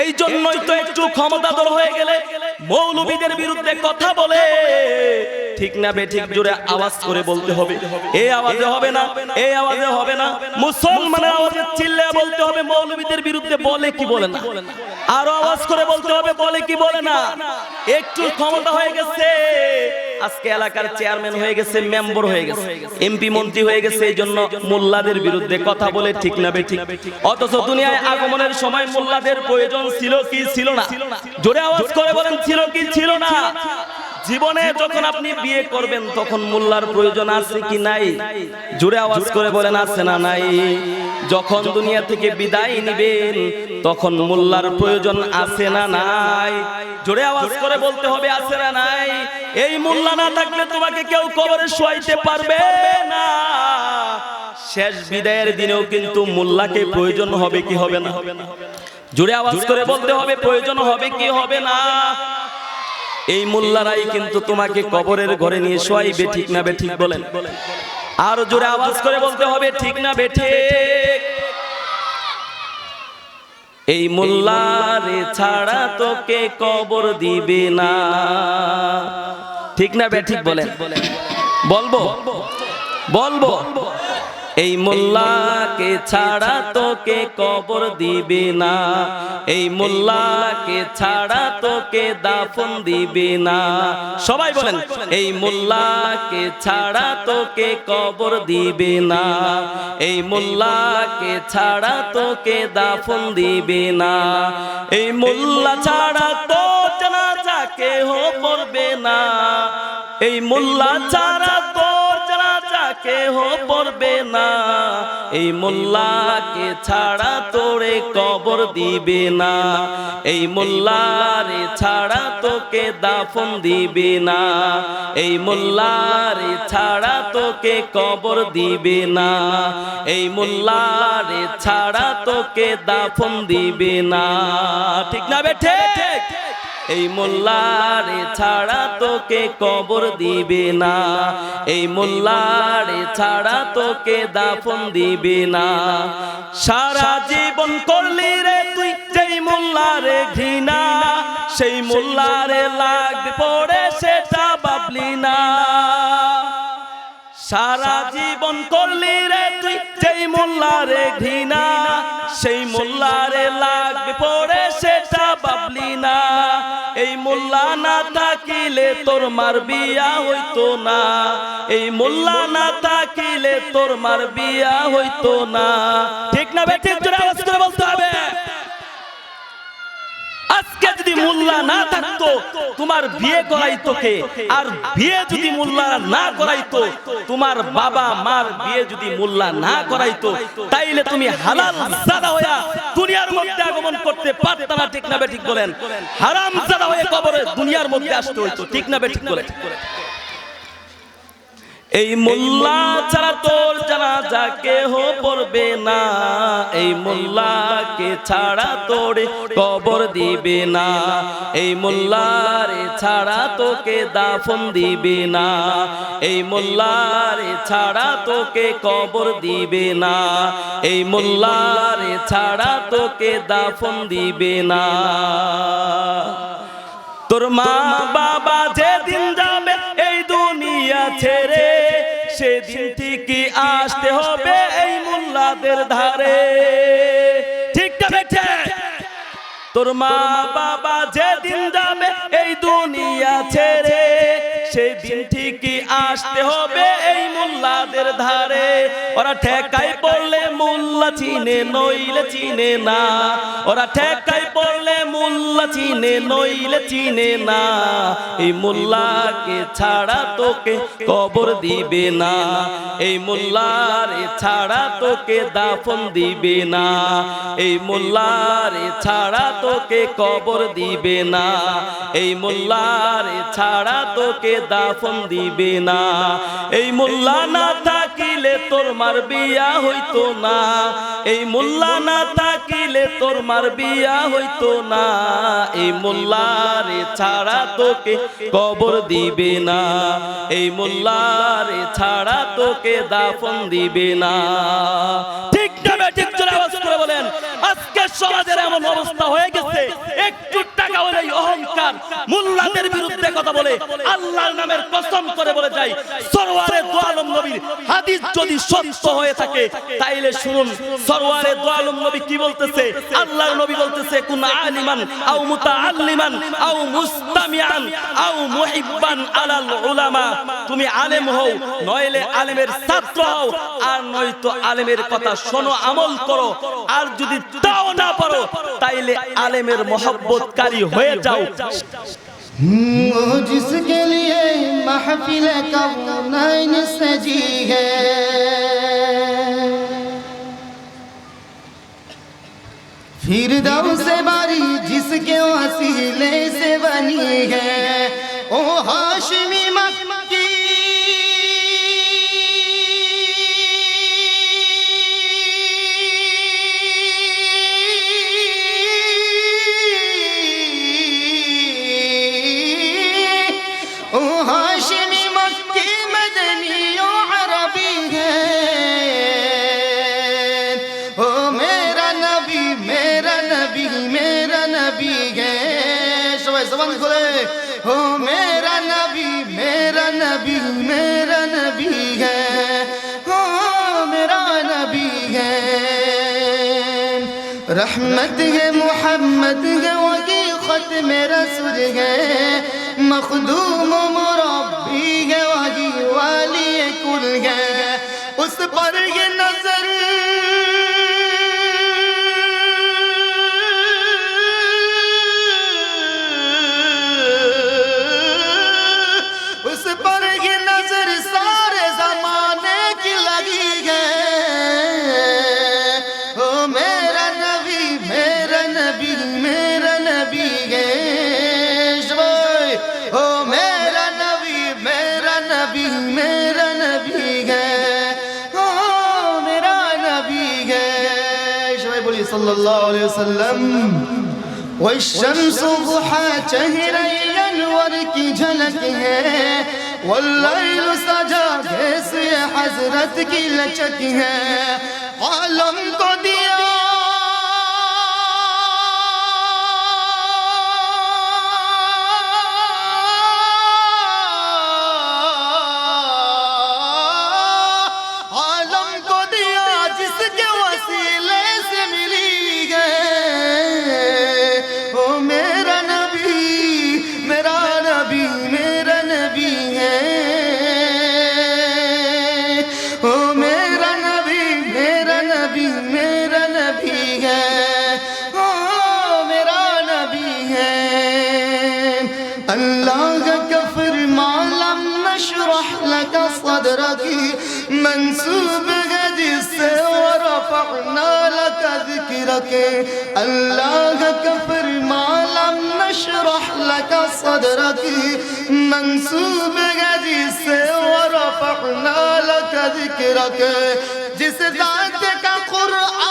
এই জন্যই তো একটু ক্ষমতাধর হয়ে গেলে মৌলবীদের বিরুদ্ধে কথা বলে। ঠিক না বে, ঠিক জোরে আওয়াজ করে বলতে হবে। এই আওয়াজে হবে না এই আওয়াজে হবে না। মুসলমানের আওয়াজে চিল্লে বলতে হবে, মৌলবীদের বিরুদ্ধে বলে কি বলে না। আরও আওয়াজ করে বলতে হবে, বলে কি বলে না। একটু ক্ষমতা হয়ে গেছে। আজকে এলাকার চেয়ারম্যান হয়ে গেছে, মেম্বার হয়ে গেছে, এমপি মন্ত্রী হয়ে গেছে, এই জন্য মোল্লাদের বিরুদ্ধে কথা বলে ঠিক না ঠিক অথচ দুনিয়ায় আগমনের সময় মোল্লাদের প্রয়োজন ছিল কি ছিল না? জোরে আওয়াজ করে বলেন, ছিল কি ছিল না? জীবনে যখন আপনি বিয়ে করবেন, তখন মোল্লার প্রয়োজন আছে কি নাই? জোরে আওয়াজ করে বলেন, আছে না নাই? যখন দুনিয়া থেকে বিদায় নিবেন তখন মোল্লার প্রয়োজন আছে না নাই? জোরে আওয়াজ করে বলতে হবে আছে না নাই? এই মোল্লা না থাকলে তোমাকে কেউ কবরে শোয়াইতে পারবে না? শেষ বিদায়ের দিনেও কিন্তু মোল্লাকে প্রয়োজন হবে কি হবে না? জোরে আওয়াজ করে বলতে হবে প্রয়োজন হবে কি হবে না? এই মোল্লারাই কিন্তু তোমাকে কবরের ঘরে নিয়ে শোয়াইবে ঠিক না বে ঠিক বলেন। আর জোরে আওয়াজ করে বলতে হবে ঠিক না বেঠে এই মোল্লারে ছাড়া তোকে কবর দিবে না। ঠিক না বে বলে। বলব। বলব। এই মোল্লাকে ছাড়া তোকে কবর দিবে না। এই মোল্লাকে ছাড়া তোকে দাফন দিবে না। সবাই বলেন, এই মোল্লাকে ছাড়া তোকে কবর দিবে না। এই মোল্লাকে ছাড়া তোকে দাফন দিবে না। এই মোল্লা ছাড়া তো জানাজাকে হো পড়বে না। এই মোল্লা ছাড়া জানাজা কেহ পড়বে না। এই মোল্লাকে ছাড়া তোরে কবর দিবে না। এই মোল্লারে ছাড়া তোকে দাফন দিবে না। এই মোল্লারে ছাড়া তোকে কবর দিবে না। এই মোল্লারে ছাড়া তোকে দাফন দিবে না। ঠিক না বেঠে এই মোল্লারে ছাড়া তোকে কবর দিবে না। এই মোল্লারে ছাড়া তোকে দাফন দিবে না। সারা জীবন করলি রে তুই যেই মোল্লারে ঘৃণা। সেই মোল্লারে লাগবে পড়ে সেটা ভাবলি না। সারা জীবন করলি রে তুই যেই মোল্লারে ঘৃণা। সেই মোল্লারে লাগবে পড়ে এই মোল্লা না থাকিলে তোর মার বিয়া হইতো না। এই মোল্লা না থাকিলে তোর মার বিয়া হইতো না। ঠিক না বে? ঠিক জোরে আওয়াজ করে বলতে হবে। আজকে যদি মোল্লা না থাকতো তোমার বিয়ে করাইতো কে? আর বিয়ে যদি মোল্লা না করাইতো তোমার বাবা মার বিয়ে যদি মোল্লা না করাইতো তাইলে তুমি হালাল জাদা হইয়া দুনিয়ার মধ্যে আগমন করতে পারতা না ঠিক না বে ঠিক বলেন। হারাম জাদা হয়ে কবরে দুনিয়ার মধ্যে আসতে হইতো ঠিক না বে ঠিক বলেন। এই মোল্লা ছাড়া তোর জানাজা কেহ পড়বে না। এই মোল্লাকে ছাড়া তোর কবর দিবে না। এই মোল্লারে ছাড়া তোকে দাফন দিবে না। এই মোল্লারে ছাড়া তোকে কবর দিবে না। এই মোল্লারে ছাড়া তোকে দাফন দিবে না। তোর মা বাবা যেদিন আসতে হবে এই মোল্লাদের ধারে। ঠিক তোর মা বাবা যেদিন যাবে এই দুনিয়া ছেড়ে সেই দিন ঠিকই আসতে হবে এই মোল্লাদের ধারে। ওরা ঠেকাই পড়লে মোল্লা চিনে, নইলে চিনে না। ওরা ঠেকাই পড়লে চিনে, নইলে চিনে না। এই ছাড়া তোকে কবর দিবে না। এই মোল্লারে ছাড়া তোকে দাফন দিবে না। এই মোল্লারে ছাড়া তোকে কবর দিবে না। এই মোল্লারে ছাড়া তোকে দাফন দিবে না। এই মোল্লা না থাকিলে তোর মার বিয়া হইতো না। এই মোল্লা না থাকিলে তোর মার বিয়া হইতো না। এই মোল্লারে ছাড়া তোকে কবর দিবে না। এই মোল্লারে ছাড়া তোকে দাফন দিবে না। ঠিক না ঠিক চলে আওয়াজ বলেন, আজকে সমাজের এমন অবস্থা হয়ে গেছে। একটু টাকা হলেই অহংকার। মুল্লাদের বিরুদ্ধে কথা বলে, আল্লাহর নামের কসম করে বলে যায় সরওয়ারে দোয়ালম নবীর হাদিস যদি সত্য হয়ে থাকে, তাইলে শুনুন, সরওয়ারে দোয়ালম নবী কি বলতেছে? আল্লাহর নবী বলতেছে, কুন আলিমান আও মুতাআল্লিমান আও মুস্তামিআন আও মুহিব্বান আলাল উলামা। তুমি আলেম হও, নইলে আলেমের ছাত্র হও, আর নয়তো আলেমের কথা শোনো, আমল করো। আর যদি তাও না পারো তাইলে আলেমের মহব্বতকারী হয়ে যাও वो जिसके लिए महफिल कौनैन सजी है फिर दम से बारी जिसके वसीले से बनी है ओ हाशमी मक्की ہاشمی مکی مدنی و عربی ہے۔ او میرا نبی میرا نبی میرا نبی ہے۔ سوائے زبان کھلے۔ ہو میرا نبی میرا نبی میرا نبی ہے۔ رحمت ہے، محمد ہے، وہی ختم رسول ہے۔ मखदूम मुरब्बी है वाली कुल है। उस पर ये नज़र صلى الله عليه وسلم. والشمس ضحى چهريا ورکی جھلک ہے واللیل سجا جیسے حضرت کی لچک ہے عالم کو ذکر کے اللہ کا فرمالا نشرح لکا صدر کی منصوب ہے جسے ورفعنا لکا ذکر کے جس ذات کا قرآن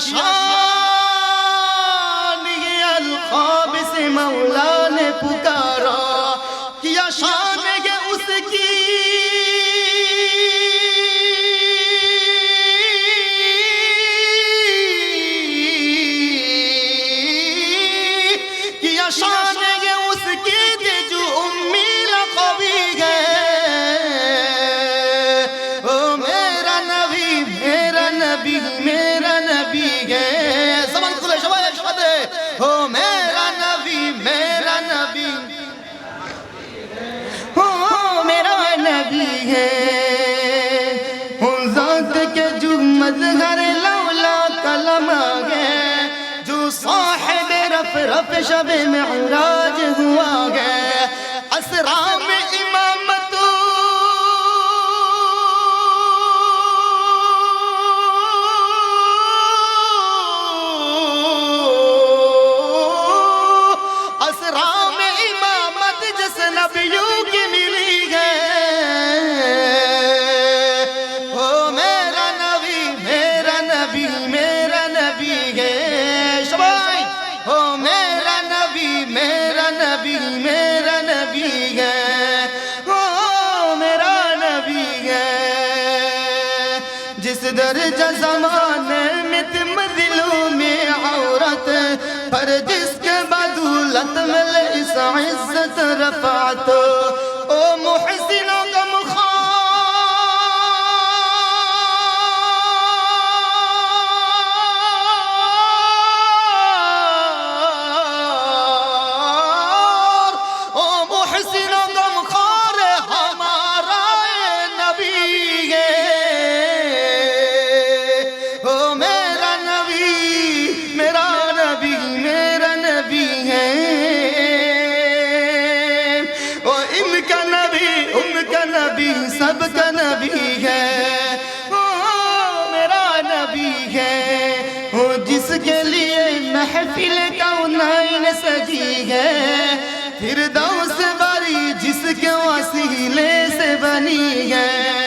شان یہ الخواب سے مولا نے پکارا کیا شان یہ اس کی رب شب معراج ہوا گئے اسرام पर जिसके बदौलत मिले इस इज्जत रफात ओ मुहसिन محفل کو نائن سجی ہے۔ پھر دوس باری جس کے وسیلے سے بنی ہے۔